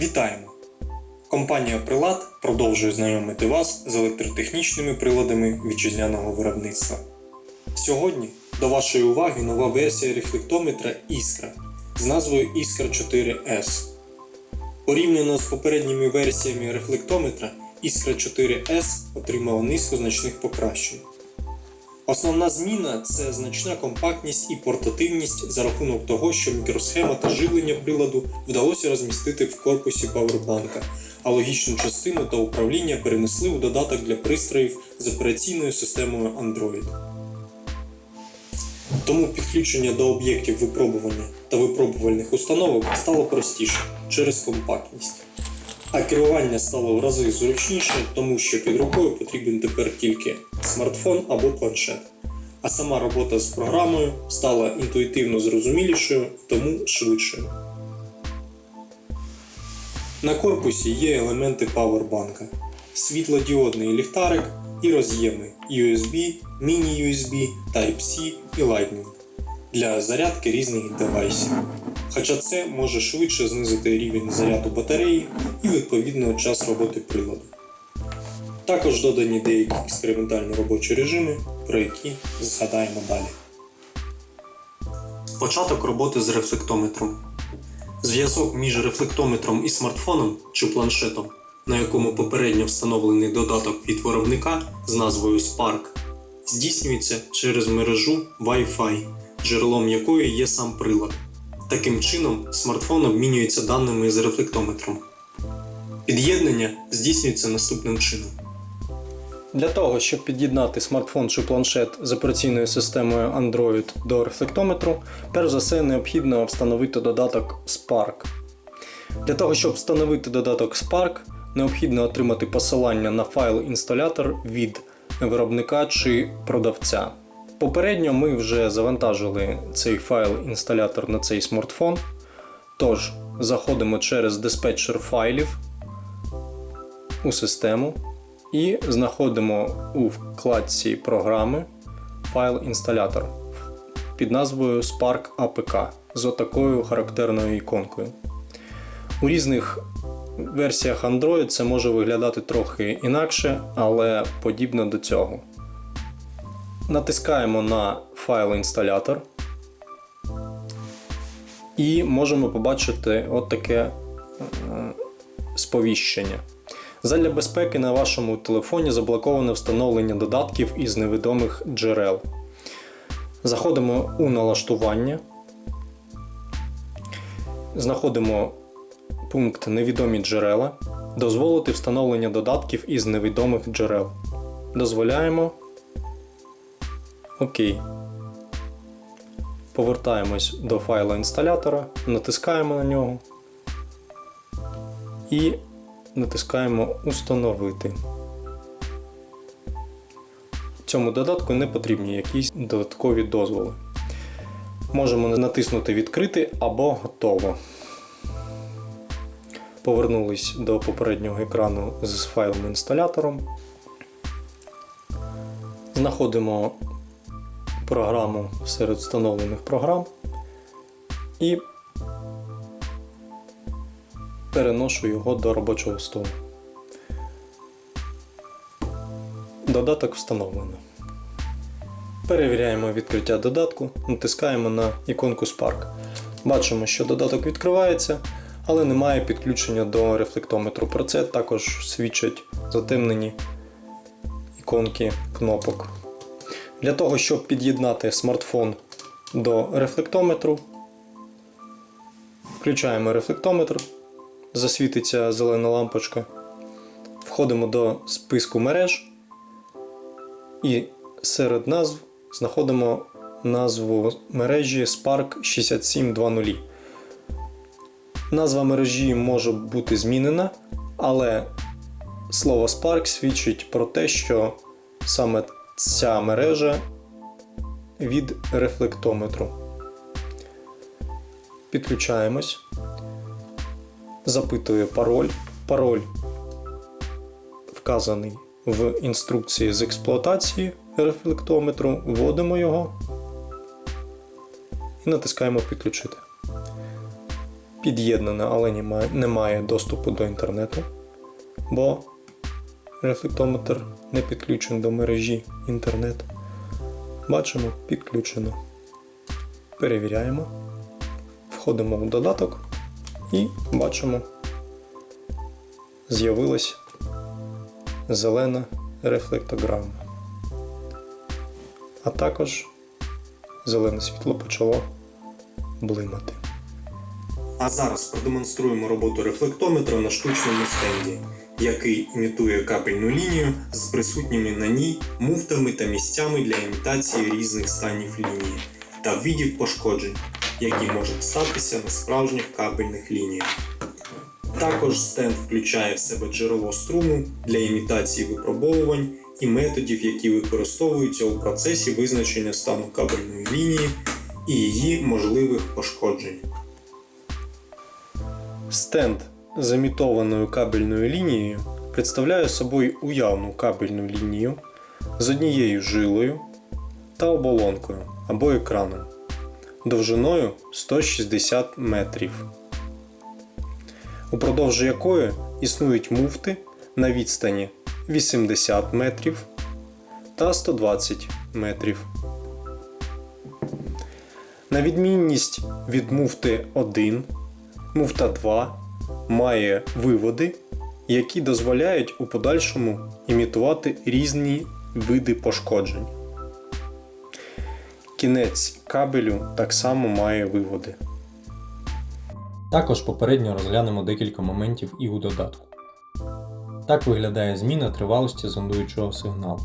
Вітаємо! Компанія Прилад продовжує знайомити вас з електротехнічними приладами вітчизняного виробництва. Сьогодні до вашої уваги нова версія рефлектометра Іскра з назвою Іскра 4S. Порівняно з попередніми версіями рефлектометра, Іскра 4S отримала низку значних покращень. Основна зміна це значна компактність і портативність за рахунок того, що мікросхема та живлення приладу вдалося розмістити в корпусі павербанка, а логічну частину та управління перенесли у додаток для пристроїв з операційною системою Android. Тому підключення до об'єктів випробування та випробувальних установок стало простіше через компактність. А керування стало в рази зручніше, тому що під рукою потрібен тепер тільки смартфон або планшет. А сама робота з програмою стала інтуїтивно зрозумілішою, тому швидшою. На корпусі є елементи павербанка, світлодіодний ліхтарик і роз'єми USB, Mini-USB, Type-C і Lightning для зарядки різних девайсів. Хоча це може швидше знизити рівень заряду батареї і відповідно час роботи приладу. Також додані деякі експериментальні робочі режими, про які згадаємо далі. Початок роботи з рефлектометром. Зв'язок між рефлектометром і смартфоном чи планшетом, на якому попередньо встановлений додаток від виробника з назвою Spark, здійснюється через мережу Wi-Fi, джерелом якої є сам прилад. Таким чином, смартфон обмінюється даними з рефлектометром. Під'єднання здійснюється наступним чином. Для того, щоб під'єднати смартфон чи планшет з операційною системою Android до рефлектометру, перш за все необхідно встановити додаток Spark. Для того, щоб встановити додаток Spark, необхідно отримати посилання на файл-інсталятор від виробника чи продавця. Попередньо ми вже завантажили цей файл-інсталятор на цей смартфон. Тож, заходимо через диспетчер файлів у систему і знаходимо у вкладці програми файл-інсталятор під назвою Spark APK з отакою характерною іконкою. У різних версіях Android це може виглядати трохи інакше, але подібно до цього. Натискаємо на файл-інсталятор і можемо побачити от таке е, сповіщення. Задля безпеки на вашому телефоні заблоковане встановлення додатків із невідомих джерел. Заходимо у налаштування, знаходимо пункт Невідомі джерела, дозволити встановлення додатків із невідомих джерел. Дозволяємо. Окей. Повертаємось до файла інсталятора, натискаємо на нього і натискаємо Установити. Цьому додатку не потрібні якісь додаткові дозволи. Можемо натиснути Відкрити або Готово. Повернулись до попереднього екрану з файлом інсталятором. Знаходимо програму серед встановлених програм і переношу його до робочого столу. Додаток встановлено. Перевіряємо відкриття додатку, натискаємо на іконку Spark. Бачимо, що додаток відкривається, але немає підключення до рефлектометру. Про це також свідчать затемнені іконки кнопок. Для того, щоб під'єднати смартфон до рефлектометру, включаємо рефлектометр, засвітиться зелена лампочка. Входимо до списку мереж і серед назв знаходимо назву мережі Spark 6720. Назва мережі може бути змінена, але слово Spark свідчить про те, що саме ця мережа від рефлектометру. Підключаємось. Запитує пароль. Пароль вказаний в інструкції з експлуатації рефлектометру. Вводимо його і натискаємо підключити. під'єднане, але не має- не має доступу до інтернету, бо рефлектометр не підключений до мережі інтернет. Бачимо, підключено. Перевіряємо. Входимо в додаток і бачимо, з'явилась зелена рефлектограма. А також зелене світло почало блимати. А зараз продемонструємо роботу рефлектометра на штучному стенді, який імітує кабельну лінію з присутніми на ній муфтами та місцями для імітації різних станів лінії та видів пошкоджень, які можуть статися на справжніх кабельних лініях. Також стенд включає в себе джерело струму для імітації випробовувань і методів, які використовуються у процесі визначення стану кабельної лінії і її можливих пошкоджень. Стенд з емітованою кабельною лінією представляє собою уявну кабельну лінію з однією жилою та оболонкою або екраном довжиною 160 метрів, упродовж якої існують муфти на відстані 80 метрів та 120 метрів. На відмінність від муфти 1 Муфта 2 має виводи, які дозволяють у подальшому імітувати різні види пошкоджень. Кінець кабелю так само має виводи. Також попередньо розглянемо декілька моментів і у додатку. Так виглядає зміна тривалості зондуючого сигналу.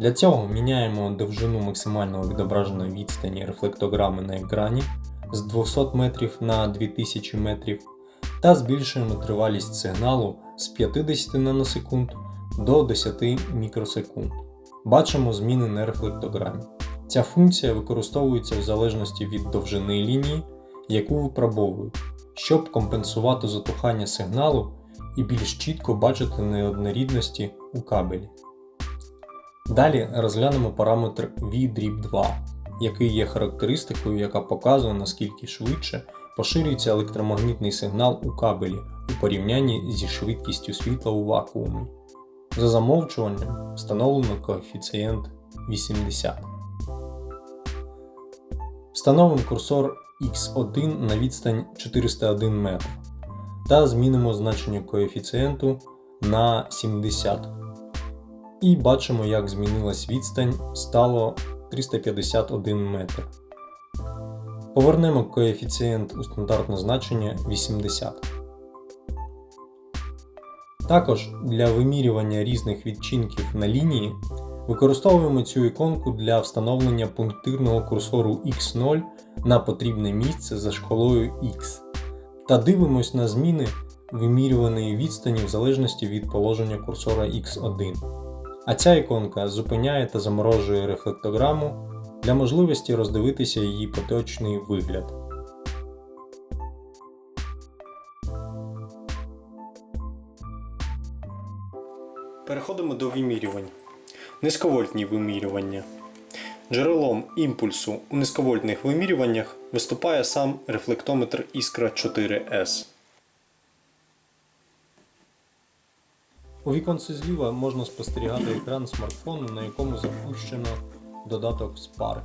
Для цього міняємо довжину максимального відображеної відстані рефлектограми на екрані з 200 метрів на 2000 метрів та збільшуємо тривалість сигналу з 50 наносекунд до 10 мікросекунд. Бачимо зміни на рефлектограмі. Ця функція використовується в залежності від довжини лінії, яку випробовують, щоб компенсувати затухання сигналу і більш чітко бачити неоднорідності у кабелі. Далі розглянемо параметр V-2, який є характеристикою, яка показує наскільки швидше поширюється електромагнітний сигнал у кабелі у порівнянні зі швидкістю світла у вакуумі. За замовчуванням встановлено коефіцієнт 80. Встановимо курсор X1 на відстань 401 метр та змінимо значення коефіцієнту на 70. І бачимо, як змінилась відстань, стало 351 метр. Повернемо коефіцієнт у стандартне значення 80. Також для вимірювання різних відчинків на лінії використовуємо цю іконку для встановлення пунктирного курсору X0 на потрібне місце за шкалою X та дивимось на зміни вимірюваної відстані в залежності від положення курсора X1. А ця іконка зупиняє та заморожує рефлектограму для можливості роздивитися її поточний вигляд. Переходимо до вимірювань. Низьковольтні вимірювання. Джерелом імпульсу у низьковольтних вимірюваннях виступає сам рефлектометр Іскра 4S. У віконці зліва можна спостерігати екран смартфону, на якому запущено додаток Spark.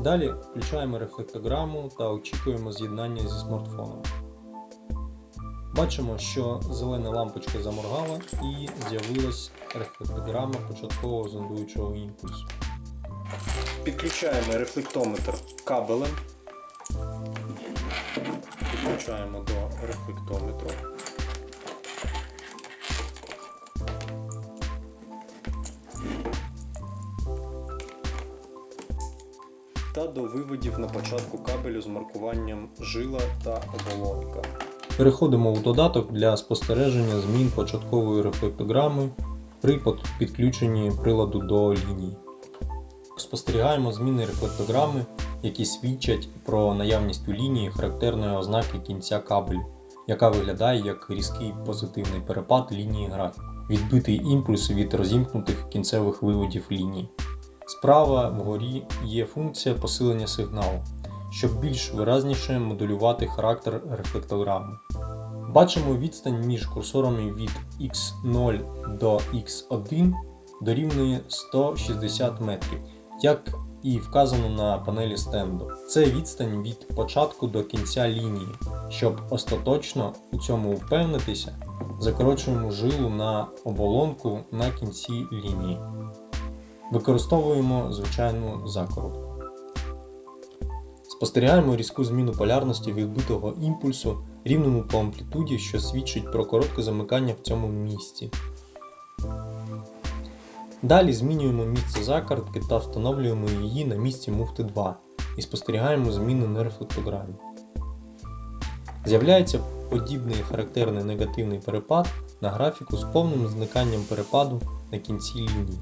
Далі включаємо рефлектограму та очікуємо з'єднання зі смартфоном. Бачимо, що зелена лампочка заморгала і з'явилась рефлектограма початкового зондуючого імпульсу. Підключаємо рефлектометр кабелем. Підключаємо до рефлектометру. Та до виводів на початку кабелю з маркуванням жила та оболонка. Переходимо у додаток для спостереження змін початкової рефлектограми при підключенні приладу до лінії. Спостерігаємо зміни рефлектограми, які свідчать про наявність у лінії характерної ознаки кінця кабелю, яка виглядає як різкий позитивний перепад лінії графіку, відбитий імпульс від розімкнутих кінцевих виводів лінії. Справа вгорі є функція посилення сигналу, щоб більш виразніше моделювати характер рефлектограми. Бачимо відстань між курсорами від x0 до x1 дорівнює 160 метрів, як і вказано на панелі стенду. Це відстань від початку до кінця лінії. Щоб остаточно у цьому впевнитися, закорочуємо жилу на оболонку на кінці лінії. Використовуємо звичайну закоротку. Спостерігаємо різку зміну полярності відбитого імпульсу рівному по амплітуді, що свідчить про коротке замикання в цьому місці. Далі змінюємо місце закоротки та встановлюємо її на місці муфти 2 і спостерігаємо зміни на рефлектограмі. З'являється подібний характерний негативний перепад на графіку з повним зниканням перепаду на кінці лінії,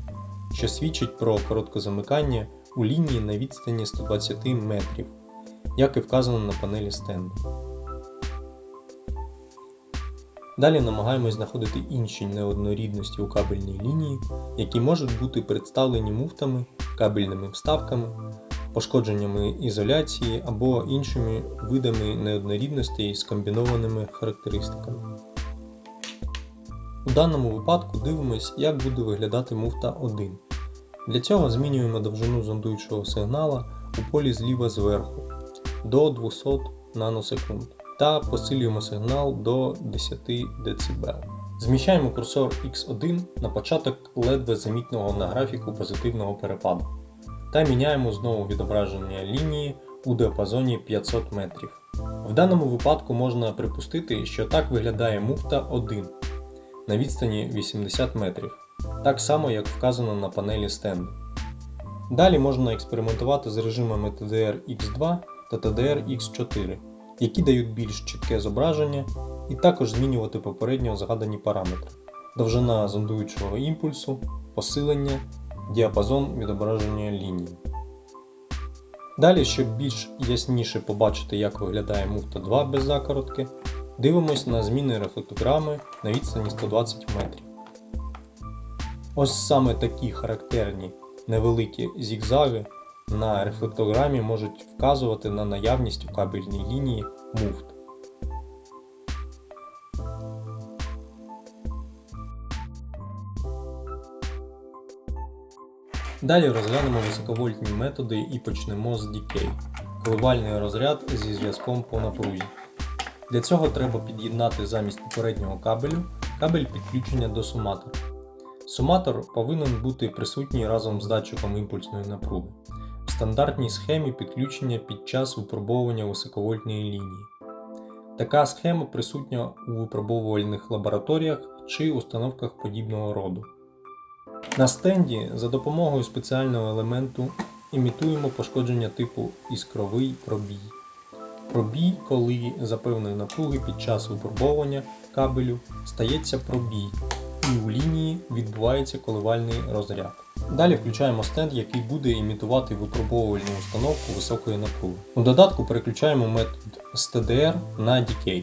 що свідчить про коротке замикання у лінії на відстані 120 метрів, як і вказано на панелі стенду. Далі намагаємось знаходити інші неоднорідності у кабельній лінії, які можуть бути представлені муфтами, кабельними вставками, пошкодженнями ізоляції або іншими видами неоднорідностей з комбінованими характеристиками. У даному випадку дивимось, як буде виглядати муфта 1. Для цього змінюємо довжину зондуючого сигнала у полі зліва зверху до 200 наносекунд та посилюємо сигнал до 10 дБ. Зміщаємо курсор X1 на початок ледве замітного на графіку позитивного перепаду та міняємо знову відображення лінії у діапазоні 500 метрів. В даному випадку можна припустити, що так виглядає муфта 1 на відстані 80 метрів, так само як вказано на панелі стенду. Далі можна експериментувати з режимами TDR X2 та TDR X4, які дають більш чітке зображення, і також змінювати попередньо згадані параметри: довжина зондуючого імпульсу, посилення, діапазон відображення лінії. Далі, щоб більш ясніше побачити, як виглядає муфта 2 без закоротки, дивимось на зміни рефлектограми на відстані 120 метрів. Ось саме такі характерні невеликі зігзаги на рефлектограмі можуть вказувати на наявність у кабельній лінії муфт. Далі розглянемо високовольтні методи і почнемо з Decay – коливальний розряд зі зв'язком по напрузі. Для цього треба під'єднати замість попереднього кабелю кабель підключення до суматора. Суматор повинен бути присутній разом з датчиком імпульсної напруги в стандартній схемі підключення під час випробовування високовольтної лінії. Така схема присутня у випробовувальних лабораторіях чи установках подібного роду. На стенді за допомогою спеціального елементу імітуємо пошкодження типу іскровий пробій. Пробій, коли за певної напруги під час випробовування кабелю стається пробій, і у лінії відбувається коливальний розряд. Далі включаємо стенд, який буде імітувати випробовувальну установку високої напруги. У додатку переключаємо метод STDR на Decay,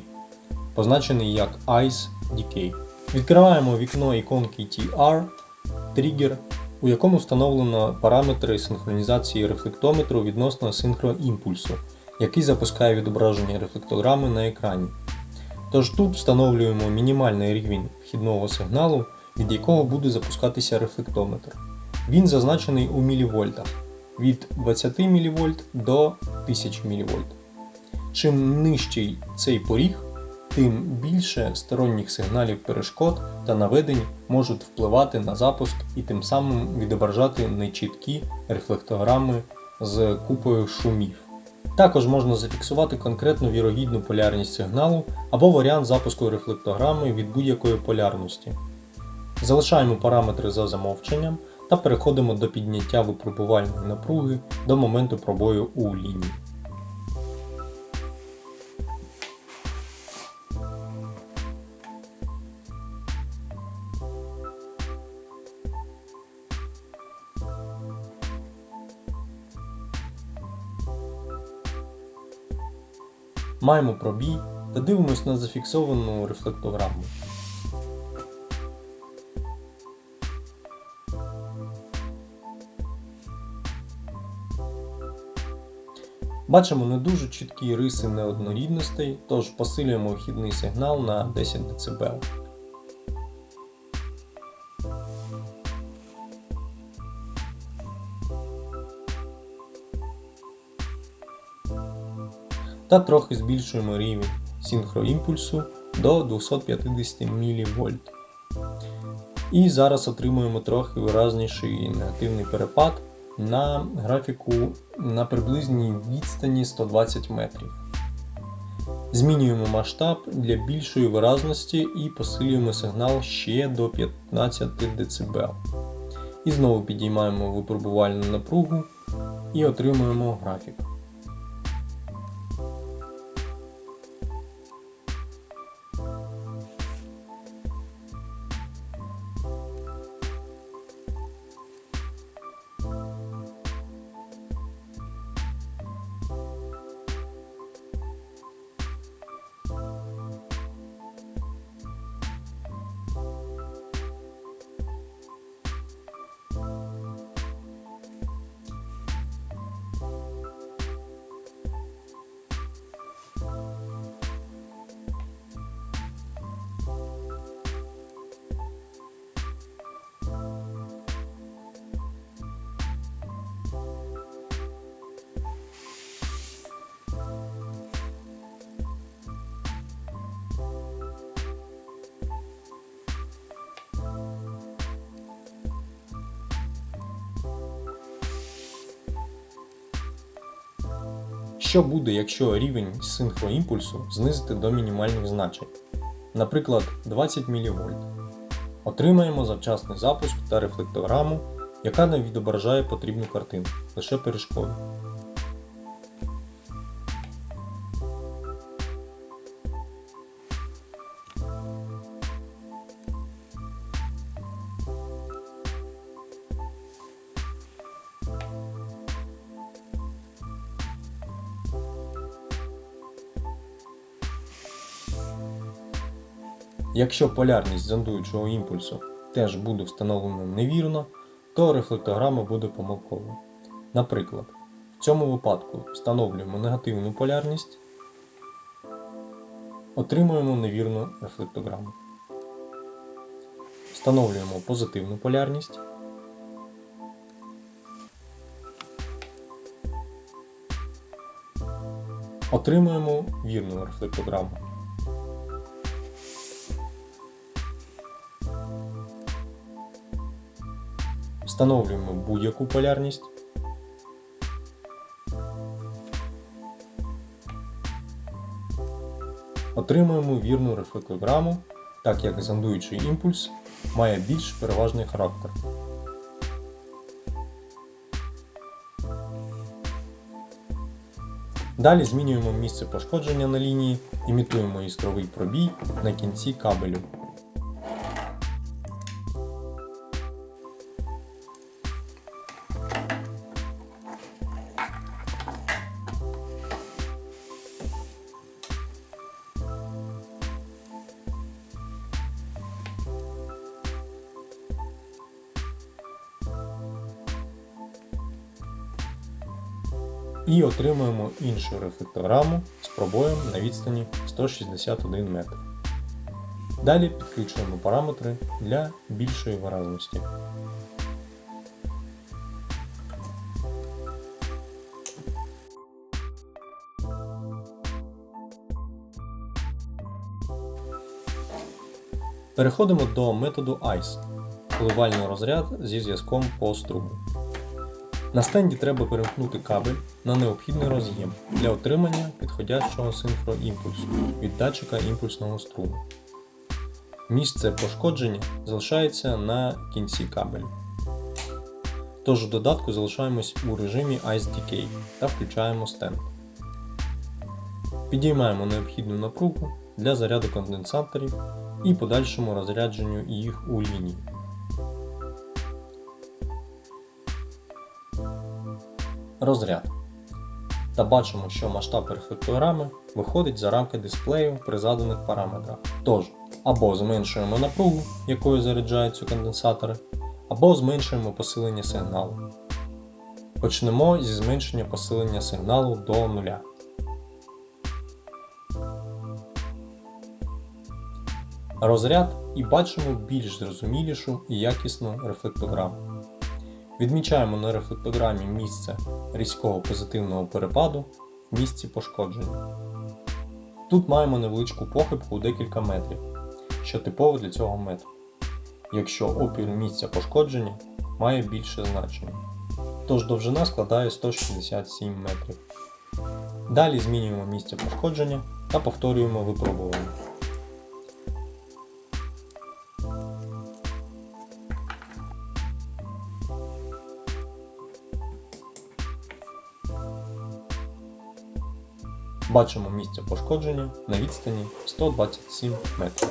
позначений як ICE Decay. Відкриваємо вікно іконки TR, тригер, у якому встановлено параметри синхронізації рефлектометру відносно синхроімпульсу, який запускає відображення рефлектограми на екрані. Тож тут встановлюємо мінімальний рівень вхідного сигналу, від якого буде запускатися рефлектометр. Він зазначений у мілівольтах від 20 мВ до 1000 мВ. Чим нижчий цей поріг, тим більше сторонніх сигналів перешкод та наведень можуть впливати на запуск і тим самим відображати нечіткі рефлектограми з купою шумів. Також можна зафіксувати конкретну вірогідну полярність сигналу або варіант запуску рефлектограми від будь-якої полярності. Залишаємо параметри за замовченням та переходимо до підняття випробувальної напруги до моменту пробою у лінії. Маємо пробій та дивимось на зафіксовану рефлектограму. Бачимо не дуже чіткі риси неоднорідностей, тож посилюємо вхідний сигнал на 10 дБ. Та трохи збільшуємо рівень синхроімпульсу до 250 мВ. І зараз отримуємо трохи виразніший негативний перепад на графіку на приблизній відстані 120 метрів. Змінюємо масштаб для більшої виразності і посилюємо сигнал ще до 15 дБ. І знову підіймаємо випробувальну напругу і отримуємо графік. Що буде, якщо рівень синхроімпульсу знизити до мінімальних значень, наприклад, 20 мВ? Отримаємо завчасний запуск та рефлектораму, яка не відображає потрібну картину, лише перешкоди. Якщо полярність зондуючого імпульсу теж буде встановлена невірно, то рефлектограма буде помилковою. Наприклад, в цьому випадку встановлюємо негативну полярність, отримуємо невірну рефлектограму. Встановлюємо позитивну полярність. Отримуємо вірну рефлектограму. Встановлюємо будь-яку полярність. Отримуємо вірну рефлектограму, так як зондуючий імпульс має більш переважний характер. Далі змінюємо місце пошкодження на лінії, імітуємо іскровий пробій на кінці кабелю. І отримуємо іншу рефлектограму з пробоєм на відстані 161 метр. Далі підключуємо параметри для більшої виразності. Переходимо до методу ICE коливальний розряд зі зв'язком по струму. На стенді треба перемкнути кабель на необхідний роз'єм для отримання підходящого синхроімпульсу від датчика імпульсного струму. Місце пошкодження залишається на кінці кабелю. Тож у додатку залишаємось у режимі Ice Decay та включаємо стенд. Підіймаємо необхідну напругу для заряду конденсаторів і подальшому розрядженню їх у лінії. Розряд. Та бачимо, що масштаб рефлектограми виходить за рамки дисплею при заданих параметрах. Тож, або зменшуємо напругу, якою заряджаються конденсатори, або зменшуємо посилення сигналу. Почнемо зі зменшення посилення сигналу до нуля. Розряд і бачимо більш зрозумілішу і якісну рефлектограму. Відмічаємо на рефлектограмі місце різкого позитивного перепаду в місці пошкодження. Тут маємо невеличку похибку у декілька метрів, що типово для цього методу, якщо опір місця пошкодження має більше значення. Тож довжина складає 167 метрів. Далі змінюємо місце пошкодження та повторюємо випробування. Бачимо місце пошкодження на відстані 127 метрів.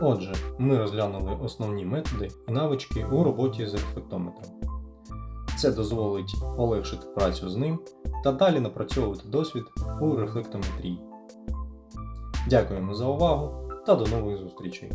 Отже, ми розглянули основні методи і навички у роботі з рефлектометром. Це дозволить полегшити працю з ним та далі напрацьовувати досвід у рефлектометрії. Дякуємо за увагу та до нових зустрічей!